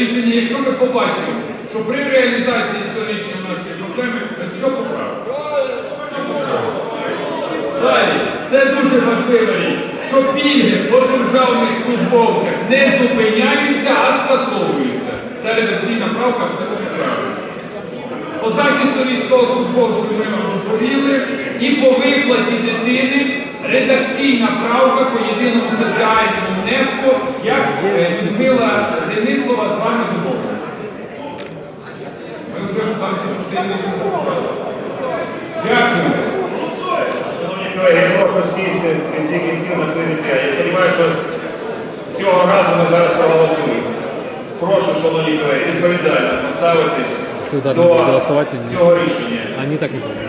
рішення, якщо ми побачимо, що при реалізації цього рішення у нас є проблеми, то що поправимо? Далі, це дуже важлива річ, що пільги по державних службовцях не зупиняються, а скасовуються. Це редакційна правка, це правильно. По захисту військовослужбовців ми вам розповіли. І по виплаті дитини редакційна правка по єдиному Людмила Денисова з вами домовилася. Ми вже там Дякую. Шановні колеги, прошу сісти всі кінців на свої місця. Я сподіваюся, що цього разу ми зараз проголосуємо. Прошу, шановні колеги, відповідально поставитись до не цього рішення. они так не будут.